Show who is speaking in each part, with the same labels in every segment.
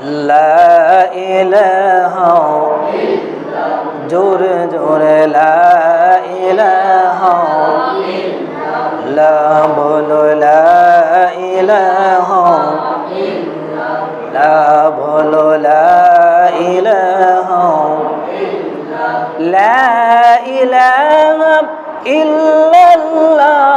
Speaker 1: লা ইলাহা জোরে জোরে লা ইলাহা লা বলো লা ইলাহা লা বলো লা ইলাহা লা লা ইলাহা ইল্লাল্লাহ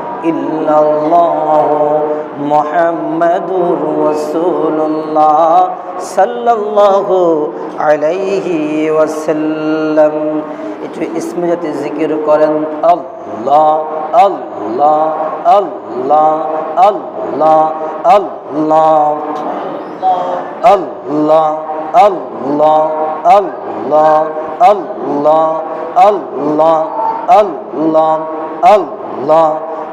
Speaker 1: ইল্লাল্লাহ মুহাম্মাদুর রাসূলুল্লাহ সাল্লাল্লাহু আলাইহি ওয়াসাল্লাম একটু ইসমে যাতে জিকির করেন আল্লাহ আল্লাহ আল্লাহ আল্লাহ আল্লাহ আল্লাহ আল্লাহ আল্লাহ আল্লাহ আল্লাহ আল্লাহ আল্লাহ